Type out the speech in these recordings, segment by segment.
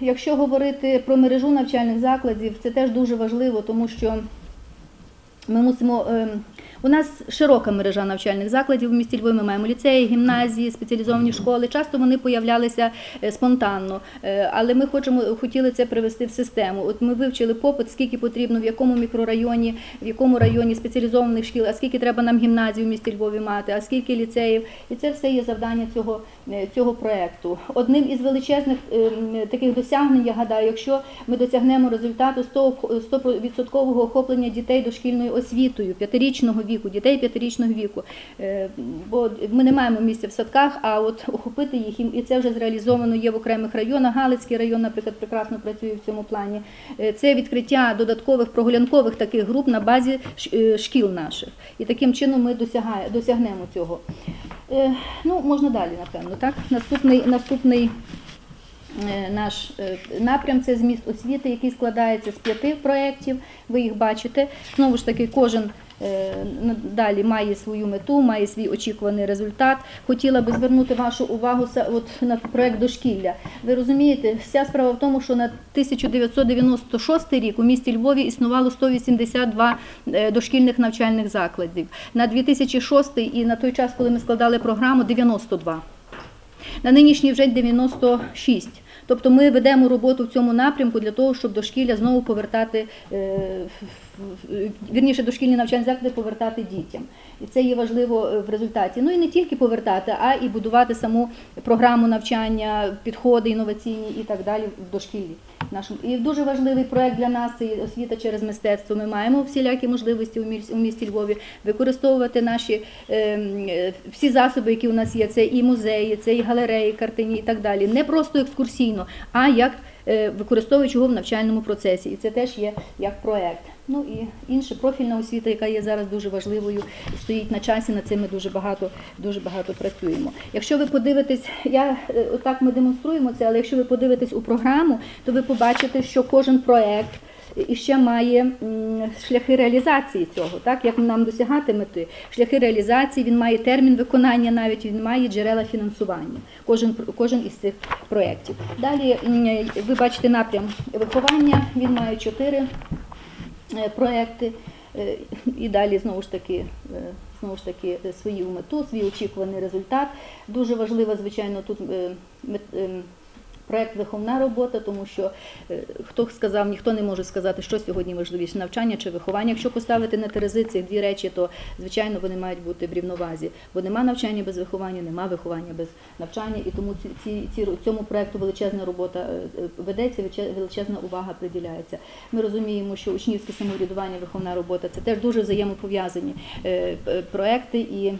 Якщо говорити про мережу навчальних закладів, це теж дуже важливо, тому що ми мусимо. У нас широка мережа навчальних закладів у місті Львові. Ми маємо ліцеї, гімназії, спеціалізовані школи. Часто вони появлялися е, спонтанно, Е, але ми хочемо хотіли це привести в систему. От ми вивчили попит, скільки потрібно, в якому мікрорайоні, в якому районі спеціалізованих шкіл, а скільки треба нам гімназій в місті Львові мати, а скільки ліцеїв. І це все є завдання цього, е, цього проекту. Одним із величезних таких досягнень, я гадаю, якщо ми досягнемо результату 100% 100% охоплення дітей дошкільною освітою, п'ятирічного віку, дітей п'ятирічного віку. Е, Бо ми не маємо місця в садках, а от охопити їх, і це вже зреалізовано є в окремих районах. Галицький район, наприклад, прекрасно працює в цьому плані. Е, Це відкриття додаткових прогулянкових таких груп на базі е, шкіл наших. І таким чином ми досягнемо цього. Ну, можна далі, напевно. Так? Наступний, наступний наш напрям це зміст освіти, який складається з п'яти проєктів. Ви їх бачите. Знову ж таки, кожен далі має свою мету, має свій очікуваний результат. Хотіла би звернути вашу увагу от на проект дошкілля. Ви розумієте, вся справа в тому, що на 1996 рік у місті Львові існувало 182 е, дошкільних навчальних закладів. На 2006 і на той час, коли ми складали програму, 92. На нинішній вже 96. Тобто ми ведемо роботу в цьому напрямку для того, щоб дошкілля знову повертати, е, вірніше дошкільні навчальні заклади повертати дітям. І це є важливо е, в результаті. Ну і не тільки повертати, а і будувати саму програму навчання, підходи інноваційні і так далі в дошкіллі. Нашому. І дуже важливий проект для нас це освіта через мистецтво. Ми маємо всілякі можливості у міс- у місті Львові використовувати наші ем, е, всі засоби, які у нас є. Це і музеї, це і галереї, картині і так далі. Не просто екскурсійно, а як використовуючи його в навчальному процесі. І це теж є як проект. Ну і інша профільна освіта, яка є зараз дуже важливою, стоїть на часі. Над цим ми дуже багато, дуже багато працюємо. Якщо ви подивитесь, я е, отак ми демонструємо це, але якщо ви подивитесь у програму, то ви побачите, що кожен проект і ще має шляхи реалізації цього, так як нам досягати мети. Шляхи реалізації він має термін виконання, навіть він має джерела фінансування. Кожен кожен із цих проєктів. Далі ви бачите напрям виховання. Він має чотири е, проекти. Е, І далі знову ж таки, е, знову ж таки свою мету, свій очікуваний результат. Дуже важливо, звичайно, тут ем, проект виховна робота, тому що е, хто сказав, ніхто не може сказати, що сьогодні важливіше навчання чи виховання. Якщо поставити на терези цих дві речі, то звичайно вони мають бути в рівновазі, бо нема навчання без виховання, нема виховання без навчання, і тому ці, ці, ці цьому проекту величезна робота е, е, ведеться, величе- величезна увага приділяється. Ми розуміємо, що учнівське самоврядування, виховна робота це теж дуже взаємопов'язані проекти і.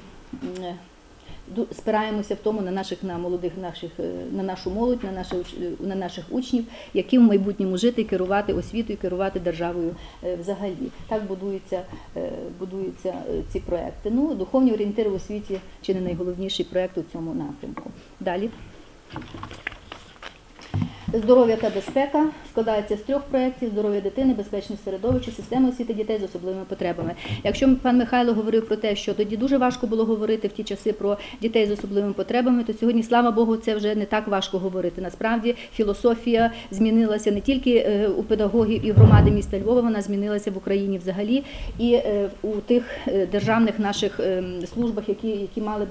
Спираємося в тому на наших на молодих наших е, на нашу молодь, на наших е, на наших учнів, які в майбутньому жити, керувати освітою, керувати державою е, взагалі. Так будуються, будуються ці проекти. Ну, духовні орієнтири в освіті чи не найголовніший проект у цьому напрямку. Далі. Здоров'я та безпека складається з трьох проєктів: здоров'я дитини, безпечне середовище, система освіти дітей з особливими потребами. Якщо пан Михайло говорив про те, що тоді дуже важко було говорити в ті часи про дітей з особливими потребами, то сьогодні, слава Богу, це вже не так важко говорити. Насправді філософія змінилася не тільки е, у педагогів і громади міста Львова, вона змінилася в Україні взагалі і е, у тих е, державних наших ем, службах, які, які мали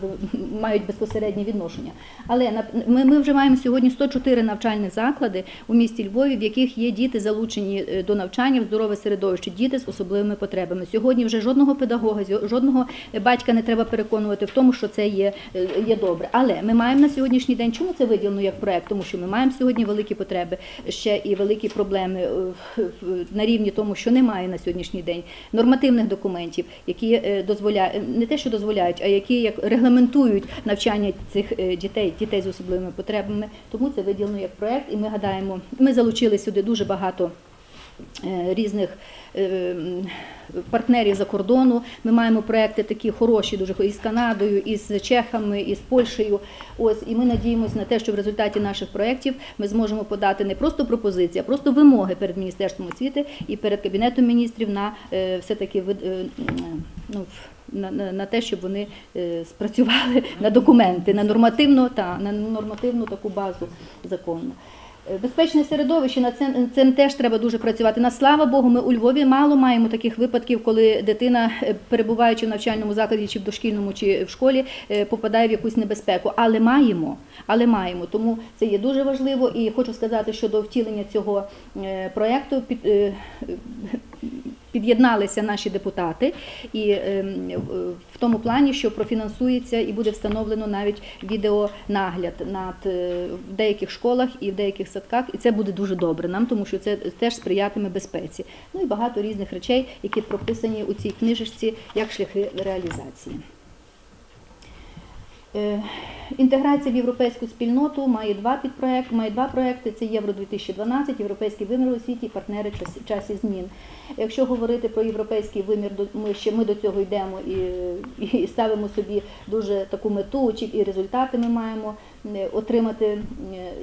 мають безпосереднє відношення. Але ми, ми вже маємо сьогодні 104 навчальних заклади у місті Львові, в яких є діти залучені е, до навчання в здорове середовище, діти з особливими потребами. Сьогодні вже жодного педагога, жодного батька не треба переконувати в тому, що це є, е, є добре. Але ми маємо на сьогоднішній день, чому це виділено як проект? Тому що ми маємо сьогодні великі потреби, ще і великі проблеми е, на рівні тому, що немає на сьогоднішній день нормативних документів, які дозволяють не те, що дозволяють, а які як регламентують навчання цих дітей, дітей з особливими потребами. Тому це виділено як проект, і ми гадаємо, ми залучили сюди дуже багато. е, Різних е, партнерів за кордону. Ми маємо проекти такі хороші, дуже із Канадою, із Чехами, із Польщею. Ось і ми надіємося на те, що в результаті наших проєктів ми зможемо подати не просто пропозиції, а просто вимоги перед міністерством освіти і перед кабінетом міністрів на е, все таки ну, на, на, на те, щоб вони спрацювали на документи, на нормативну та на нормативну таку базу законну. Е, Безпечне середовище над цим, цим теж треба дуже працювати. На слава Богу, ми у Львові мало маємо таких випадків, коли дитина, е, перебуваючи в навчальному закладі, чи в дошкільному, чи в школі, е, попадає в якусь небезпеку. Але маємо, але маємо. Тому це є дуже важливо. І хочу сказати, що до втілення цього проєкту під. Під'єдналися наші депутати і ем, в тому плані, що профінансується і буде встановлено навіть відеонагляд над е, в деяких школах і в деяких садках, і це буде дуже добре нам, тому що це теж сприятиме безпеці. Ну і багато різних речей, які прописані у цій книжечці як шляхи реалізації. Е, Інтеграція в європейську спільноту має два підпроекти, має два проекти. Це Євро 2012, Європейський вимір у світі партнери часів часі- часі змін. Якщо говорити про європейський вимір, ми ще ми до цього йдемо і, і ставимо собі дуже таку мету, чи і результати ми маємо отримати. Е,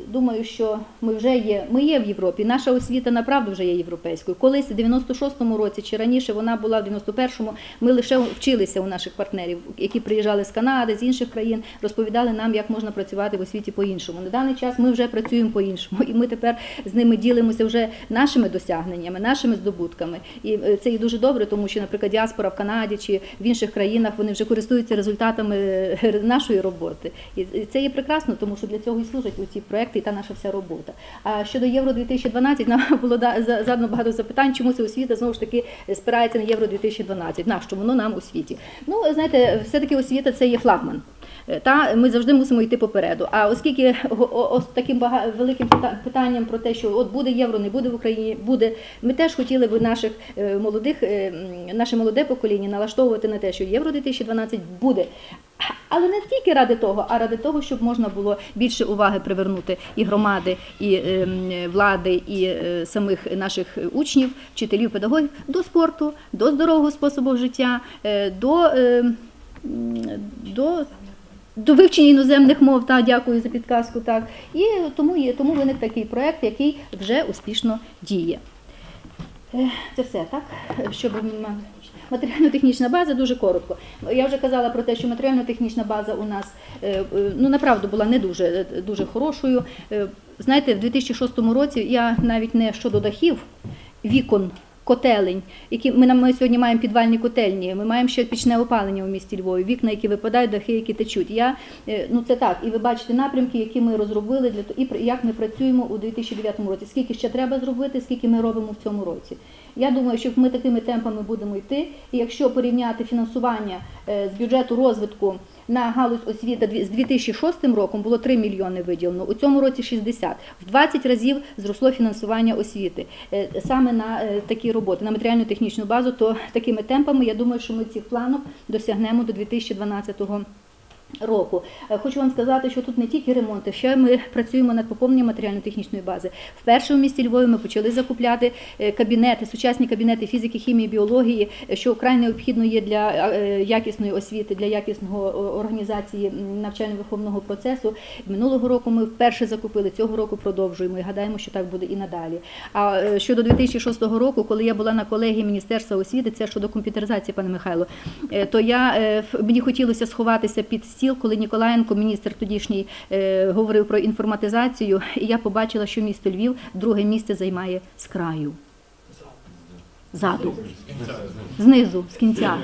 Думаю, що ми вже є. Ми є в Європі. Наша освіта направду вже є європейською. Колись в 96-му році чи раніше вона була в 91-му. Ми лише вчилися у наших партнерів, які приїжджали з Канади, з інших країн, розповідали нам, як можна працювати в освіті по-іншому. На даний час ми вже працюємо по-іншому, і ми тепер з ними ділимося вже нашими досягненнями, нашими здобутками. І е, це і дуже добре, тому що, наприклад, діаспора в Канаді чи в інших країнах вони вже користуються результатами е, нашої роботи. І це є прекрасно, тому що для цього і служать ці проекти і та наша вся робота. А щодо Євро 2012 нам було задано багато запитань, чому ця освіта знову ж таки спирається на Євро 2012. Нащо воно нам у світі? Ну, знаєте, все-таки освіта це є флагман. Е, Та ми завжди мусимо йти попереду. А оскільки ось таким великим питанням про те, що от буде євро, не буде в Україні, буде. Ми теж хотіли б наших е, молодих, е, наше молоде покоління налаштовувати на те, що євро 2012 буде. Але не тільки ради того, а ради того, щоб можна було більше уваги привернути і громади, і е, влади, і е, самих наших учнів, вчителів, педагогів до спорту, до здорового способу життя, е, до, е, до до вивчення іноземних мов, та дякую за підказку. Так і тому є тому виник такий проект, який вже успішно діє. Е, Це все так. Щоб матеріально-технічна база дуже коротко. Я вже казала про те, що матеріально-технічна база у нас е, е, ну направду була не дуже дуже хорошою. Знаєте, в 2006 році я навіть не щодо дахів, вікон. Котелень, які ми, нам- сьогодні маємо підвальні котельні. Ми маємо ще пічне опалення у місті Львові, вікна, які випадають, дахи, які течуть. Я е, ну це так, і ви бачите напрямки, які ми розробили для того, і як ми працюємо у 2009 році. Скільки ще треба зробити, скільки ми робимо в цьому році. Я думаю, що ми такими темпами будемо йти. І якщо порівняти фінансування е, з бюджету розвитку на галузь освіти з 2006 роком було 3 мільйони виділено, у цьому році 60. В 20 разів зросло фінансування освіти е, саме на е, такі роботи, на матеріально-технічну базу, то такими темпами я думаю, що ми цих планок досягнемо до 2012 року року. Е, Хочу вам сказати, що тут не тільки ремонти, ще ми працюємо над поповненням матеріально-технічної бази. Вперше у місті Львові ми почали закупляти е, кабінети, сучасні кабінети фізики, хімії, біології, що вкрай необхідно є для е, якісної освіти, для якісного організації навчально-виховного процесу. Минулого року ми вперше закупили, цього року продовжуємо і гадаємо, що так буде і надалі. А щодо 2006 року, коли я була на колегії Міністерства освіти, це щодо комп'ютеризації, пане Михайло, то я мені хотілося сховатися під стіл, коли Ніколаєнко, міністр тодішній, е, говорив про інформатизацію, і я побачила, що місто Львів друге місце займає з краю. Ззаду. Знизу, з кінця.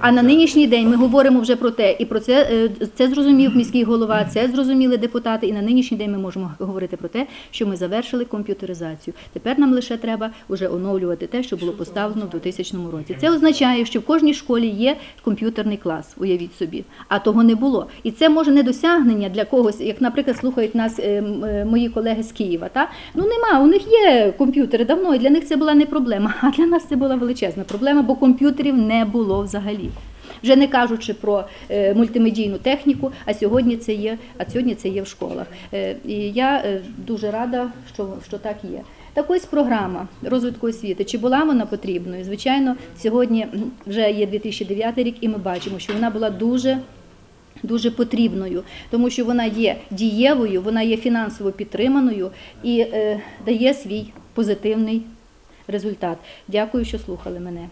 А на нинішній день ми говоримо вже про те, і про це е, це зрозумів міський голова, це зрозуміли депутати. І на нинішній день ми можемо говорити про те, що ми завершили комп'ютеризацію. Тепер нам лише треба вже оновлювати те, що було поставлено в 2000 році. Це означає, що в кожній школі є комп'ютерний клас. Уявіть собі, а того не було. І це може не досягнення для когось, як, наприклад, слухають нас е, е, мої колеги з Києва. Та ну нема, у них є комп'ютери давно, і для них це була не проблема. А для нас це була величезна проблема, бо комп'ютерів не було взагалі. Вже не кажучи про е, мультимедійну техніку, а сьогодні це є, а сьогодні це є в школах. Е, і я е, дуже рада, що, що так є. Так ось програма розвитку освіти. Чи була вона потрібною? Звичайно, сьогодні вже є 2009 рік, і ми бачимо, що вона була дуже дуже потрібною, тому що вона є дієвою, вона є фінансово підтриманою і е, дає свій позитивний результат. Дякую, що слухали мене.